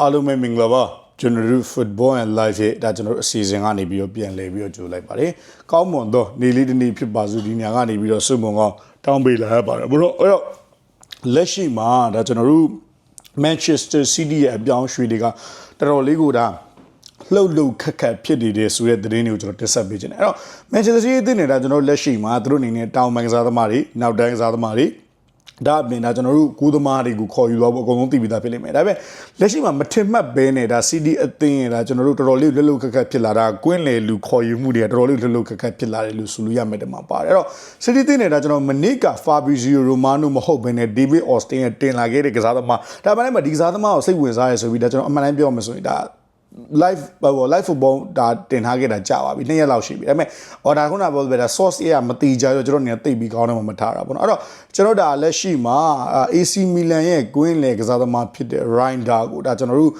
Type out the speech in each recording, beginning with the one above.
အားလုံးပဲမင်္ဂလာပါကျွန်တော်တို့ football and life ရဲ့ဒါကျွန်တော်တို့အစီအစဉ်ကနေပြီးတော့ပြန်လည်ပြီးတော့ကြိုလိုက်ပါတယ်။ကောင်းမွန်သောနေလေးတစ်နေ့ဖြစ်ပါစုဒီညကနေပြီးတော့စုမုံကောင်းတောင်းပေးလာရပါတယ်။ဘလို့အဲ့တော့လက်ရှိမှာဒါကျွန်တော်တို့ Manchester City ရဲ့အပြောင်းအရွှေ့တွေကတော်တော်လေးကိုဒါလှုပ်လှုပ်ခက်ခက်ဖြစ်နေတယ်ဆိုတဲ့သတင်းတွေကိုကျွန်တော်တင်ဆက်ပေးခြင်းတယ်။အဲ့တော့ Manchester City အသင်းနေတာကျွန်တော်လက်ရှိမှာသူတို့အနေနဲ့တောင်ပိုင်းကစားသမားတွေနောက်တိုင်းကစားသမားတွေ ဒါအပြင်ဒါကျွန်တော်တို့ကိုးသမားတွေကိုခေါ်ယူတော့အကုန်လုံးသိပြီးသားဖြစ်လိမ့်မယ်ဒါပေမဲ့လက်ရှိမှာမထင်မှတ်ဘဲနဲ့ဒါ CD အသင်းရဒါကျွန်တော်တို့တော်တော်လေးလွတ်လွတ်ခက်ခက်ဖြစ်လာတာကွင်းလေလူခေါ်ယူမှုတွေကတော်တော်လေးလွတ်လွတ်ခက်ခက်ဖြစ်လာတယ်လို့ဆိုလို့ရမယ်တမပါတယ်အဲ့တော့ CD အသင်းနဲ့ဒါကျွန်တော်မနစ်က Fabrizio Romano မဟုတ်ဘဲနဲ့ David Austin ရဲ့တင်လာခဲ့တဲ့ကစားသမားဒါမှလည်းမဒီကစားသမားကိုစိတ်ဝင်စားရဆိုပြီးဒါကျွန်တော်အမှန်တမ်းပြောမှဆိုရင်ဒါ live ဟို live football ဒါတင်ထားခဲ့တာကြာပါပြီနှစ်ရက်လောက်ရှိပြီဒါပေမဲ့ order ခုနပြောပြတာ source ရမတိကြရောကျွန်တော်နေသိပြီးကောင်းတယ်မှမထားတာပေါ့နော်အဲ့တော့ကျွန်တော်ဒါလက်ရှိမှာ AC Milan ရဲ့ Queen လေကစားသမားဖြစ်တဲ့ Rinder ကိုဒါကျွန်တော်တို့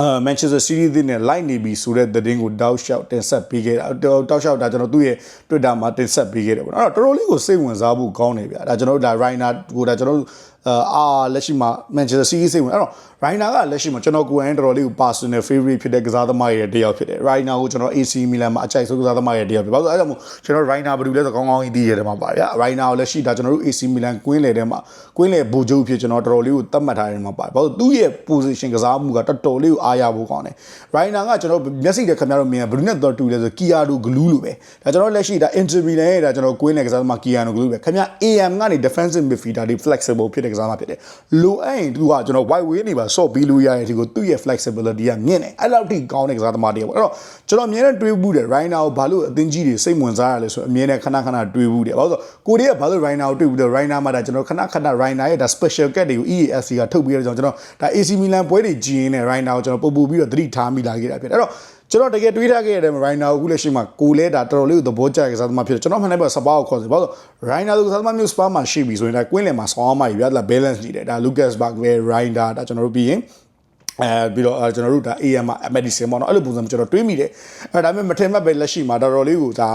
အာ Manchester City တွေနဲ့ line နေပြီဆိုတဲ့သတင်းကိုတောက်လျှောက်တင်ဆက်ပေးခဲ့တာတောက်လျှောက်ဒါကျွန်တော်သူ့ရဲ့ Twitter မှာတင်ဆက်ပေးခဲ့တယ်ပေါ့နော်အဲ့တော့တော်တော်လေးကိုစိတ်ဝင်စားဖို့ကောင်းတယ်ဗျာဒါကျွန်တော်တို့ဒါ Rinder ကိုဒါကျွန်တော်တို့အာလက်ရှိမှာ Manchester City စိတ်ဝင်အဲ့တော့ Reina ကလက်ရှိမှာကျွန်တော်ကိုယ်တိုင်တော်တော်လေးကို personal favorite ဖြစ်တဲ့ကစားသမားရဲ့တယောက်ဖြစ်တယ် Reina ကိုကျွန်တော် AC Milan မှာအကြိုက်ဆုံးကစားသမားရဲ့တယောက်ဖြစ်ပါဆိုအဲ့ဒါမို့ကျွန်တော် Reina ဘယ်လိုလဲဆိုကောင်းကောင်းကြီးသိရတယ်မှာပါဗျာ Reina ကိုလက်ရှိဒါကျွန်တော်တို့ AC Milan ကွင်းလေထဲမှာကွင်းလေဘူဂျုပ်ဖြစ်ကျွန်တော်တော်တော်လေးကိုသတ်မှတ်ထားတယ်မှာပါဘာလို့သူ့ရဲ့ position ကစားမှုကတော်တော်လေးကိုအားရဖို့ကောင်းတယ် Reina ကကျွန်တော်မျက်စိနဲ့ခင်ဗျားတို့မြင်ဘယ်လိုနဲ့တော့တူလဲဆို Kiaro Glue လို့ပဲဒါကျွန်တော်လက်ရှိဒါ Inter Milan ရဲ့ဒါကျွန်တော်ကွင်းလေကစားသမား Kiaro Glue ပဲခင်ဗျာ AM ကနေ defensive midfielder တွေ flexible ဖြစ်တဲ့ကစားသမားဖြစ်တယ်လိုအပ်ရင်သူကကျွန်တော် wide way နေပါ short ပြီးလို့ရတဲ့ဒီကိုသူ့ရဲ့ flexibility ကမြင့်တယ်အဲ့လောက်ထိကောင်းတဲ့ကစားသမားတွေပေါ့အဲ့တော့ကျွန်တော်အမြဲတမ်းတွေးဘူးတယ် Rhino ကိုဘာလို့အသင်းကြီးတွေစိတ်ဝင်စားရလဲဆိုအမြဲတမ်းခဏခဏတွေးဘူးတယ်ဘာလို့ဆိုကိုရီးယားဘာလို့ Rhino ကိုတွေးဘူးတယ် Rhino မှာဒါကျွန်တော်ခဏခဏ Rhino ရဲ့ဒါ special cat တွေကို EAFC ကထုတ်ပြီးတော့ကျွန်တော်ဒါ AC Milan ပွဲတွေကြီးရင်းနဲ့ Rhino ကိုကျွန်တော်ပို့ပို့ပြီးတော့သတိထားမိလာခဲ့တာဖြစ်အဲ့တော့ ကျွန်တော်တကယ်တွေးထားခဲ့ရတယ်ရိုင်နာကိုအခုလက်ရှိမှာကိုလဲတာတော်တော်လေးကိုသဘောကျတဲ့ကစားသမားဖြစ်တယ်ကျွန်တော်မှန်တယ်ပဲစပါကိုခေါ်စီဘာလို့ရိုင်နာကစားသမားမျိုးစပါမှာရှိပြီဆိုရင်ဒါကွင်းလယ်မှာဆောင်းအောင်မှရပြလာ balance နေတယ်ဒါ Lucas Bergwijn ရိုင်နာဒါကျွန်တော်တို့ပြီးရင်အဲပြီးတော့ကျွန်တော်တို့ဒါ AM မှာ medicine ပေါ့နော်အဲ့လိုပုံစံကျွန်တော်တွေးမိတယ်အဲဒါပေမဲ့မထင်မှတ်ပဲလက်ရှိမှာတော်တော်လေးကိုဒါ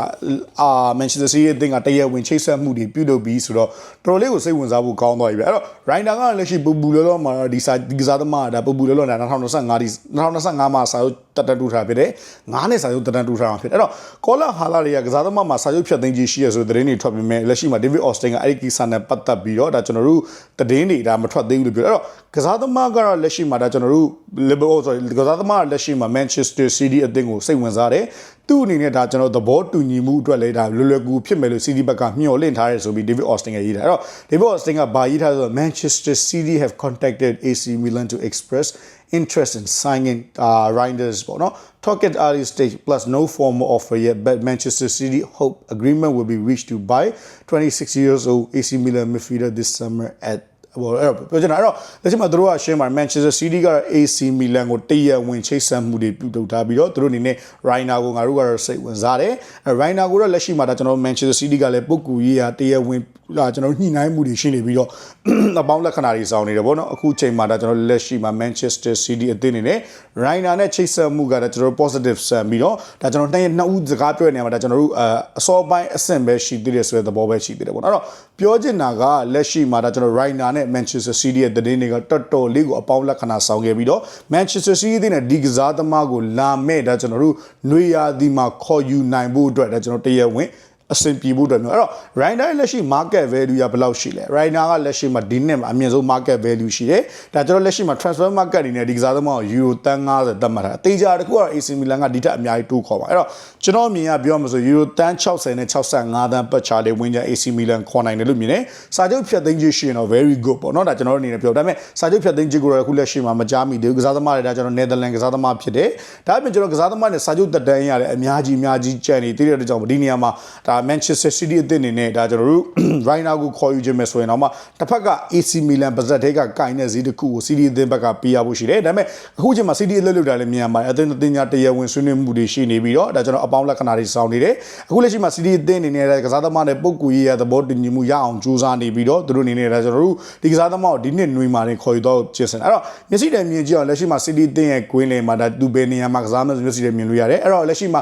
အာ Manchester City အသင်းကတရဝင်ချိတ်ဆက်မှုတွေပြုလုပ်ပြီးဆိုတော့တော်တော်လေးကိုစိတ်ဝင်စားဖို့ကောင်းသွားပြီပဲအဲ့တော့ Rinder ကလက်ရှိပူပူလောလောမှာဒီစာဒီကစားသမားဒါပူပူလောလောဒါ2025ဒီ2025မှာစာရုပ်တက်တက်တူထားဖြစ်တယ်9နှစ်စာရုပ်တက်တက်တူထားမှာဖြစ်တယ်အဲ့တော့ကောလာဟာလာတွေကကစားသမားမှာစာရုပ်ဖြတ်သိမ်းကြီးရှိရဆိုတဲ့သတင်းတွေထွက်ပြီးမဲ့လက်ရှိမှာ David Austin ကအဲ့ဒီကိစ္စနဲ့ပတ်သက်ပြီးတော့ဒါကျွန်တော်တို့သတင်းတွေဒါမထွက်သေးဘူးလို့ပြောတယ်အဲ့တော့ကစားသမားကတော့လက်ရှိမှာဒါကျွန်တော်တို့ Liverpool sorry ကစားသမားလက်ရှိမှာ Manchester City အသင်းကိုစိတ်ဝင်စားတယ်သူ့အနေနဲ့ဒါကျွန်တော်သဘောတူညီမှုအတွက်လည်းဒါလွယ်လွယ်ကူဖြစ်မယ်လို့ City ဘက်ကမျှော်လင့်ထားရဲဆိုပြီး David Austin ကရေးတာအဲ့တော့ David Austin ကဘာရေးထားဆိုတော့ Manchester City have contacted AC Milan to express interest in signing uh, Reinders ပေါ့နော် talk at early stage plus no formal offer yet but Manchester City hope agreement will be reached to buy 26 years old AC Milan midfielder this summer at ဟိုအဲ့တော့ပြောချင်တာအဲ့တော့လက်ရှိမှာသူတို့ကရှင်းပါ Manchester City က AC Milan ကိုတရဝင်ချိတ်ဆက်မှုတွေပြုလုပ်ထားပြီးတော့သူတို့အနေနဲ့ Reina ကိုငါတို့ကတော့စိတ်ဝင်စားတယ်အဲ Reina ကိုတော့လက်ရှိမှာဒါကျွန်တော် Manchester City ကလည်းပုဂ္ဂိုလ်ရေးရာတရဝင် လာကျွန်တော်ညှိနှိုင်းမှုတွေရှိနေပြီးတော့အပေါင်းလက္ခဏာတွေစောင်းနေတယ်ပေါ့နော်အခုချိန်မှာဒါကျွန်တော်လက်ရှိမှာ Manchester City အသင်းအနေနဲ့ Reina နဲ့ချိတ်ဆက်မှုကဒါကျွန်တော် positive ဆန်ပြီးတော့ဒါကျွန်တော်နှစ်ရက်နှစ်ဦးစကားပြောနေရမှာဒါကျွန်တော်တို့အစောပိုင်းအဆင့်ပဲရှိသေးတယ်ဆိုတဲ့သဘောပဲရှိသေးတယ်ပေါ့နော်အဲ့တော့ပြောချင်တာကလက်ရှိမှာဒါကျွန်တော် Reina နဲ့ Manchester City ရဲ့သတင်းတွေကတော်တော်လေးကိုအပေါင်းလက္ခဏာဆောင်ခဲ့ပြီးတော့ Manchester City တဲ့ဒီကစားသမားကိုလာမဲ့ဒါကျွန်တော်တို့ຫນွေရာသီမှာခေါ်ယူနိုင်ဖို့အတွက်ဒါကျွန်တော်တရဝင် အဆင်ပြေဖို့အတွက်မျိုးအဲ့တော့ Rider လက်ရှိ market value ကဘယ်လောက်ရှိလဲ Rider ကလက်ရှိမှာဒီနှစ်မှာအမြင့်ဆုံး market value ရှိတယ်ဒါကျွန်တော်လက်ရှိမှာ transfer market အနေနဲ့ဒီကစားသမားကို euro တန်း90သတ်မှတ်တာအသေးချာတခုကတော့ AC Milan ကဒီထက်အများကြီးတိုးခေါ်ပါအဲ့တော့ကျွန်တော်မြင်ရပြောမှဆို euro တန်း60နဲ့65တန်းပတ်ချာလေးဝင်ကြ AC Milan ခေါ်နိုင်တယ်လို့မြင်တယ်စာချုပ်ဖြတ်သိမ်းခြင်းရှိရင်တော့ very good ပေါ့နော်ဒါကျွန်တော်တို့အနေနဲ့ပြောဒါပေမဲ့စာချုပ်ဖြတ်သိမ်းခြင်းကိုတော့အခုလက်ရှိမှာမကြားမိသေးဘူးကစားသမားတွေဒါကျွန်တော် Netherlands ကစားသမားဖြစ်တယ်ဒါအပြင်ကျွန်တော်ကစားသမားနဲ့စာချုပ်တက်တန်းရတယ်အများကြီးအများကြီးကြံနေသေးတဲ့အတွက်ကြောင့်ဒီနေရာမှာဒါ Manchester City အသင်းအနေနဲ့ဒါကျွန်တော်တို့ Reina ကိုခေါ်ယူခြင်းမယ်ဆိုရင်တော့မှတစ်ဖက်က AC Milan ပါဇက်တွေကကင်တဲ့ဈေးတစ်ခုကို City အသင်းဘက်ကပေးရဖို့ရှိတယ်ဒါပေမဲ့အခုချိန်မှာ City အလုပ်လုပ်တာလည်းမြန်ပါတယ်အသင်းအသင်းညာတရားဝင်ဆွေးနွေးမှုတွေရှိနေပြီးတော့ဒါကျွန်တော်အပေါင်းလက္ခဏာတွေစောင်းနေတယ်အခုလက်ရှိမှာ City အသင်းအနေနဲ့ကစားသမားတွေပုတ်ကူရေးရသဘောတူညီမှုရအောင်ကြိုးစားနေပြီးတော့သူတို့အနေနဲ့ဒါကျွန်တော်တို့ဒီကစားသမားကိုဒီနှစ်နွေမှာနေခေါ်ယူတော့ကျင်းစင်အဲ့တော့မျက်စိတည်းမြင်ကြည့်အောင်လက်ရှိမှာ City အသင်းရဲ့ Queen လေမှာဒါသူဘယ်နေရာမှာကစားမလဲမျက်စိတည်းမြင်လို့ရတယ်အဲ့တော့လက်ရှိမှာ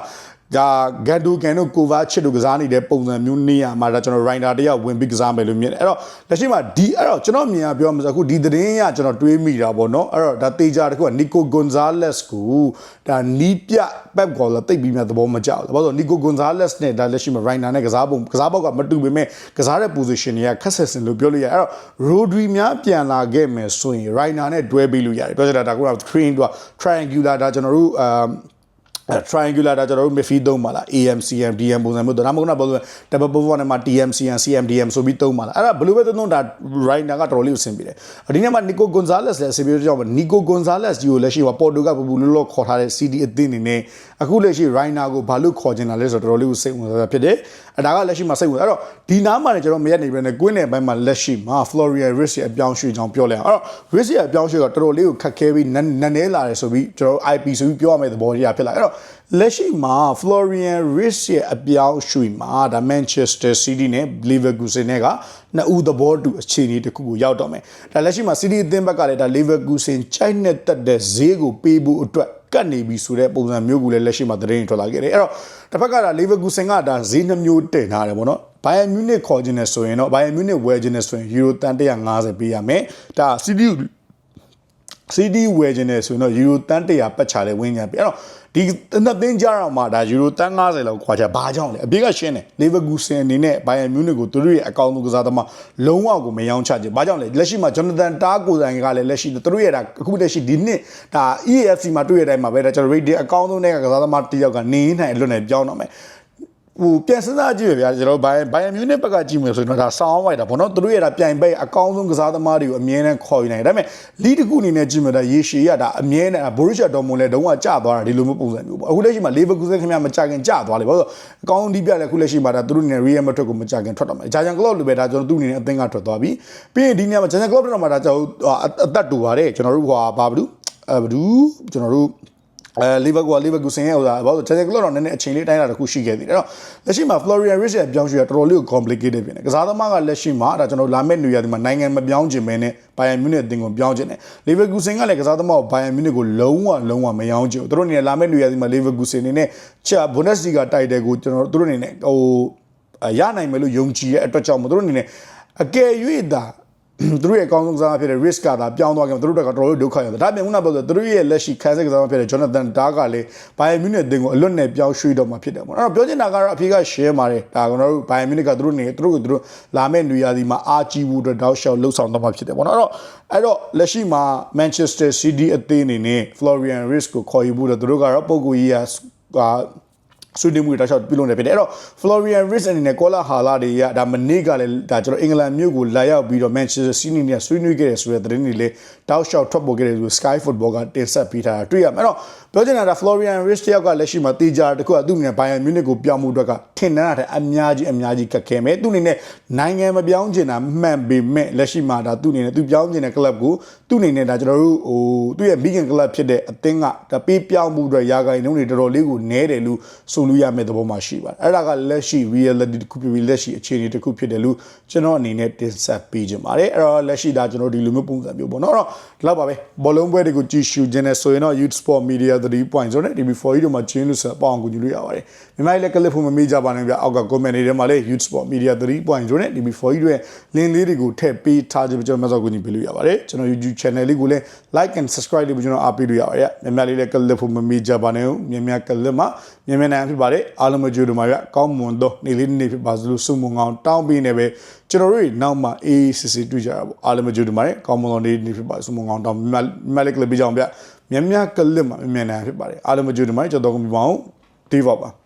ဒါဂန်ဒူကန်တို့ကိုဗာချစ်တို့ကစားနေတဲ့ပုံစံမျိုးနေရမှာဒါကျွန်တော်ရိုင်တာတယောက်ဝင်ပြီးကစားမယ်လို့မြင်တယ်အဲ့တော့လက်ရှိမှာဒီအဲ့တော့ကျွန်တော်မြင်ရပြောမှာဆိုအခုဒီသတင်းရကျွန်တော်တွေးမိတာပေါ့နော်အဲ့တော့ဒါတေဂျာတခုကနီကိုဂွန်ဇာလက်စ်ကိုဒါနီးပြပက်ကောလာတိတ်ပြီးမြတ်သဘောမကျဘူးဘာလို့နီကိုဂွန်ဇာလက်စ်နဲ့ဒါလက်ရှိမှာရိုင်တာနဲ့ကစားပုံကစားပေါက်ကမတူပေမဲ့ကစားတဲ့ position တွေကခက်ဆက်စင်လို့ပြောလို့ရအဲ့တော့ Rodri များပြန်လာခဲ့မယ်ဆိုရင် Rainer နဲ့တွဲပြီးလို့ရတယ်ပြောချင်တာဒါက screen က triangular ဒါကျွန်တော်တို့အမ်အဲ triangular ဒါကျွန်တော်တို့ midfield သုံးပါလား AMCM DM ပုံစံမျိုးဒါမှမဟုတ်တော့ဘယ်လိုလဲ double pivot နဲ့မှာ TMCM CMDM ဆိုပြီးသုံးပါလားအဲ့ဒါဘယ်လိုပဲသုံးသုံးဒါ Rainer ကတော်တော်လေးကိုဆင်ပြေတယ်ဒီနေ့မှာ Nico Gonzalez လည်းဆင်ပြေတဲ့ကြောင့် Nico Gonzalez ကြီးကိုလက်ရှိမှာ Porto ကပူပူလောလောခေါ်ထားတဲ့ CD အသင်းအနေနဲ့ အခုလက်ရှိ Rainer ကိုဘာလို့ခေါ်ချင်တာလဲဆိုတော့တော်တော်လေးကိုစိတ်ဝင်စားဖြစ်တယ်အဲ့ဒါကလက်ရှိမှာစိတ်ဝင်အဲ့တော့ဒီနားမှာလည်းကျွန်တော်မရက်နေပြီနဲ့ကွင်းနယ်ပိုင်းမှာလက်ရှိမှာ Florian Rich ရဲ့အပြောင်းရွှေ့ကြောင်းပြောလိုက်အောင်အဲ့တော့ Rich ရဲ့အပြောင်းရွှေ့ကတော်တော်လေးကိုခက်ခဲပြီးနန်းနည်းလာတယ်ဆိုပြီးကျွန်တော် IP ဆိုပြီးပြောရမယ့်သဘောတရားဖြစ်လာအဲ့တော့လက်ရှိမှာ Florian Rich ရဲ့အပြောင်းရွှေ့မှာဒါ Manchester City နဲ့ Leverkusen နဲ့ကနှစ်ဦးသဘောတူအခြေအနေတစ်ခုကိုရောက်တော့မယ်ဒါလက်ရှိမှာ City အသင်းဘက်ကလည်းဒါ Leverkusen ချိုက်နဲ့တက်တဲ့ဈေးကိုပေးဖို့အတွက် ကတ်နေပြီဆိုတဲ့ပုံစံမျိုးကလည်းလက်ရှိမှာသတင်းထွက်လာခဲ့တယ်အဲ့တော့တစ်ဖက်ကဒါ Leverkusen ကဒါဈေးနှမျိုးတင်ထားတယ်ပေါ့နော် Bayern Munich ခေါ်ခြင်းနဲ့ဆိုရင်တော့ Bayern Munich ဝယ်ခြင်းနဲ့ဆိုရင် Euro တန်150ပေးရမယ်ဒါ CDU 3D ဝယ်ခြင်းနဲ့ဆိုရင်တော့ယူရိုတန်း100ပတ်ချလဲဝင်းကြပြီအဲ့တော့ဒီနှစ်သင်းကြားတော့မှဒါယူရိုတန်း90လောက်ခွာချဘာကြောင့်လဲအပြစ်ကရှင်းတယ်လီဗာပူးဆင်အနေနဲ့ဘိုင်ယန်မြူးနစ်ကိုသူတို့ရဲ့အကောင့်သူကစားသမားလုံးဝကိုမယောင်းချခြင်းဘာကြောင့်လဲလက်ရှိမှာဂျွန်နသန်တားကိုဆိုင်ကလည်းလက်ရှိသူတို့ရဲ့ဒါအခုလက်ရှိဒီနှစ်ဒါ EFC မှာတွေ့ရတဲ့အတိုင်းမှာပဲဒါကျွန်တော် rate အကောင့်ဆုံးတဲ့ကစားသမားတစ်ယောက်ကနေနိုင်အလွတ်နဲ့ပြောင်းတော့မယ် ဟိုပြန်စဉ်းစားကြည့်ရဗျာကျွန်တော်ဘိုင်ဘိုင်မြူနစ်ဘက်ကကြည့်မယ်ဆိုရင်တော့ဒါဆောင်းဝိုက်တာဗောနော်သူတို့ရဲ့ဒါပြိုင်ပိတ်အကောင်းဆုံးကစားသမားတွေကိုအမြဲတမ်းခေါ်ယူနိုင်တယ်ဒါပေမဲ့လီတစ်ခုအနေနဲ့ကြည့်မယ်ဒါရေရှည်ရဒါအမြဲတမ်းဘိုရစ်ရှာဒေါ်မွန်လည်းတုံးကကျသွားတာဒီလိုမျိုးပုံစံမျိုးပေါ့အခုလက်ရှိမှာလေဗာကူဆန်ခင်ဗျာမကြခင်ကျသွားလေဘာလို့အကောင်းဆုံးဒီပြလည်းအခုလက်ရှိမှာဒါသူတို့အနေနဲ့ Real Madrid ကိုမကြခင်ထွက်တော့မယ်ဂျာဂျန်ကလော့လိုပဲဒါကျွန်တော်သူ့အနေနဲ့အသင်းကထွက်သွားပြီပြီးရင်ဒီနေရာမှာဂျာဂျန်ကလော့တော့မှာဒါကျွန်တော်အသက်တူပါတယ်ကျွန်တော်တို့ဟိုဘာဘူးအဲဘူးကျွန်တော်တို့ အဲလီဗာကူလီဗာကူဆင်ရဲ့ဟိုဒါဘာလို့ချန်ချန်ကလော့တော့နည်းနည်းအချိန်လေးတိုင်းတာတစ်ခုရှိခဲ့သေးတယ်အဲ့တော့လက်ရှိမှာ Florian Rich ရဲ့ပြောင်းရွှေ့ကတော်တော်လေးကို complicated ဖြစ်နေကစားသမားကလက်ရှိမှာဒါကျွန်တော်လာမယ့်နေရာဒီမှာနိုင်ငံမပြောင်းခြင်းပဲနဲ့ Bayern Munich အသင်းကိုပြောင်းခြင်းနဲ့ Leverkusen ကလည်းကစားသမားကို Bayern Munich ကိုလုံးဝလုံးဝမယောင်းခြင်းသူတို့အနေနဲ့လာမယ့်နေရာဒီမှာ Leverkusen အနေနဲ့ချက် Bundesliga တိုက်တယ်ကိုကျွန်တော်တို့အနေနဲ့ဟိုရနိုင်မယ်လို့ယုံကြည်ရဲ့အတွက်ကြောင့်မသူတို့အနေနဲ့အကယ်၍သာ သူတို့ရဲ့အကောင်းဆုံးကစားဖြစ်တဲ့ risk ကသာပြောင်းသွားကြတယ်သူတို့ကတော်တော်ဒုက္ခရောက်တယ်ဒါပေမဲ့ခုနကပြောဆိုသူတို့ရဲ့လက်ရှိခံစစ်ကစားဖြစ်တဲ့ Jonathan Tah ကလည်း Bayern Munich အသင်းကိုအလွတ်နဲ့ပြောင်းရွှေ့တော့မှာဖြစ်တယ်ပေါ့အဲ့တော့ပြောချင်တာကတော့အဖေက share ပါတယ်ဒါကျွန်တော်တို့ Bayern Munich ကသူတို့နေသူတို့ကသူတို့လာမယ့်နေရာဒီမှာအာချီဘူးတော့တောက်လျှောက်လှုပ်ဆောင်တော့မှာဖြစ်တယ်ပေါ့နော်အဲ့တော့အဲ့တော့လက်ရှိမှာ Manchester City အသင်းအနေနဲ့ Florian Risk ကိုခေါ်ယူဖို့တော့သူတို့ကတော့ပုံကိုကြီးက ဆွေးနွေးမှုတွေတောက်လျှောက်ပြုလုပ်နေဖြစ်တယ်အဲ့တော့ Florian Rich အနေနဲ့ကောလာဟာလာတွေကဒါမနေ့ကလည်းဒါကျွန်တော်အင်္ဂလန်မြို့ကိုလာရောက်ပြီးတော့ Manchester City နဲ့ဆွေးနွေးခဲ့တယ်ဆိုတဲ့သတင်းတွေလည်းတောက်လျှောက်ထွက်ပေါ်ခဲ့တယ်ဆို Sky Football ကတင်ဆက်ပေးထားတာတွေ့ရမယ်အဲ့တော့ပြောချင်တာဒါ Florian Rich တယောက်ကလက်ရှိမှာတေချာတခုကသူ့အနေနဲ့ Bayern Munich ကိုပြောင်းမှုအတွက်ကထင်တမ်းတာတဲ့အများကြီးအများကြီးခက်ခဲမယ်သူ့အနေနဲ့နိုင်ငံမပြောင်းချင်တာမှန်ပေမဲ့လက်ရှိမှာဒါသူ့အနေနဲ့သူပြောင်းချင်တဲ့ club ကိုသူ့အနေနဲ့ဒါကျွန်တော်တို့ဟိုသူ့ရဲ့ Vegan club ဖြစ်တဲ့အသင်းကဒါပေးပြောင်းမှုအတွက်ရာဂိုင်နှုန်းတွေတော်တော်လေးကိုနည်းတယ်လို့ဆိုလို့ရမယ့်သဘောမှာရှိပါတယ်အဲ့ဒါကလက်ရှိ reality တစ်ခုဖြစ်ပြီးလက်ရှိအခြေအနေတစ်ခုဖြစ်တယ်လို့ကျွန်တော်အနေနဲ့တင်ဆက်ပေးခြင်းပါတယ်အဲ့တော့လက်ရှိဒါကျွန်တော်ဒီလိုမျိုးပုံစံမျိုးပေါ့နော်အဲ့တော့ဒီလောက်ပါပဲဘောလုံးပွဲတွေကိုကြည့်ရှုခြင်းနဲ့ဆိုရင်တော့ Youth Sport Media 3.0နဲ့ TV4 တို့မှာကျင်းလို့ဆိုပေါအောင်ကူညီလို့ရပါတယ်မြန်မာလည်းကလစ်ဖို့မမေ့ကြပါနဲ့ဗျအောက်က comment တွေထဲမှာလည်း Youth Sport Media 3.0နဲ့ TV4 တို့ရဲ့ link လေးတွေကိုထည့်ပေးထားခြင်းကျွန်တော်မစောက်ကူညီပေးလို့ရပါတယ်ကျွန်တော် YouTube channel လေးကိုလည်း like and subscribe လေးကိုကျွန်တော်အားပေးလို့ရပါတယ်မြန်မာလေးလည်းကလစ်ဖို့မမေ့ကြပါနဲ့မြန်မာကလစ်မှာမြန်မာနိုင်ဖြစ်ပါတယ်အားလုံးမကြိုးတို့မှာဗျကောင်းမွန်သောနေ့လေးနေ့ဖြစ်ပါစလို့ဆုမွန်အောင်တောင်းပေးနေပဲကျွန်တော်တို့နောက်မှအေးစစ်စစ်တွေ့ကြတာပေါ့အားလုံးမကြိုးတို့မှာကောင်းမွန်သောနေ့နေ့ဖြစ်ပါဆုမွန်အောင်တောင်းမြန်မာလေးကလစ်ပြကြအောင်ဗျမြန်မာကလစ်မှာမြန်မာနိုင်ဖြစ်ပါတယ်အားလုံးမကြိုးတို့မှာကျွန်တော်တို့ကပြပါအောင်ဒီပါပါ